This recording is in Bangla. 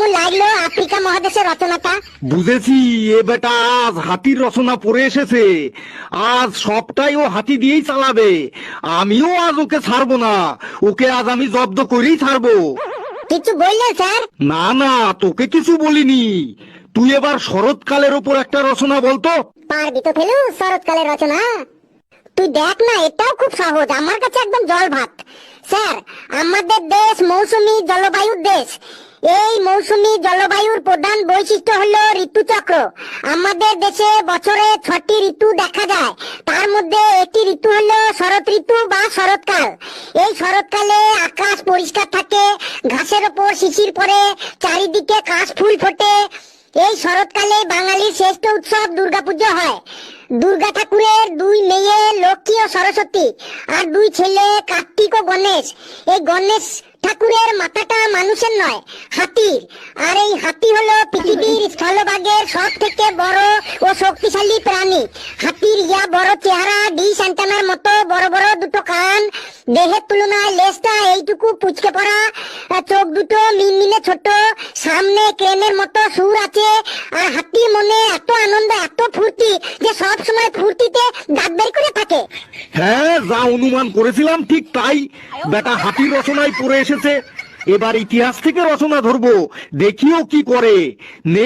কেমন লাগল আফ্রিকা মহাদেশের রচনাটা? বুঝেছি এ বেটা আজ হাতির রচনা পড়ে এসেছে। আজ সবটাই ও হাতি দিয়েই চালাবে। আমিও আজ ওকে ছাড়বো না। ওকে আজ আমি জব্দ করেই ছাড়বো। কিছু বললেন স্যার? না না তোকে কিছু বলিনি। তুই এবার শরৎকালের ওপর একটা রচনা বলতো পারবি তো ফেলু শরৎকালের রচনা। তুই দেখ না এটাও খুব সহজ। আমার কাছে একদম জল ভাত স্যার আমাদের দেশ মৌসুমী জলবায়ুর দেশ। এই মৌসুমী জলবায়ুর প্রধান বৈশিষ্ট্য হলো ঋতুচক্র। আমাদের দেশে বছরে ছটি ঋতু দেখা যায়। তার মধ্যে একটি ঋতু হলো শরৎ ঋতু বা শরৎকাল। এই শরৎকালে আকাশ পরিষ্কার থাকে, ঘাসের ওপর শিশির পরে চারিদিকে কাশ ফুল ফোটে। এই শরৎকালে বাঙালির শ্রেষ্ঠ উৎসব দুর্গাপুজো হয়। দুর্গা ঠাকুরের দুই মেয়ে লক্ষ্মী ও সরস্বতী আর দুই ছেলে কার্তিক ও গণেশ। এই গণেশ ঠাকুরের মাথাটা মানুষের নয়, হাতির। আর এই হাতি হলো পৃথিবীর স্থলভাগের সব থেকে বড় ও শক্তিশালী প্রাণী। হাতির ইয়া বড় চেহারা ডিশ অ্যান্টেনার মতো বড় বড় দুটো কান, দেহের তুলনায় লেজটা এইটুকু পুচকে পড়া, চোখ দুটো মিনমিনে ছোট, সামনে ক্রেনের মতো সুর আছে, আর হাতির মনে এত আনন্দ, এত ফুর্তি যে সব সময় ফুর্তিতে দাঁত বের যা অনুমান করেছিলাম, ঠিক তাই। বেটা হাতির রচনায় পড়ে এসেছে। এবার ইতিহাস থেকে রচনা ধরবো। দেখিও কি করে।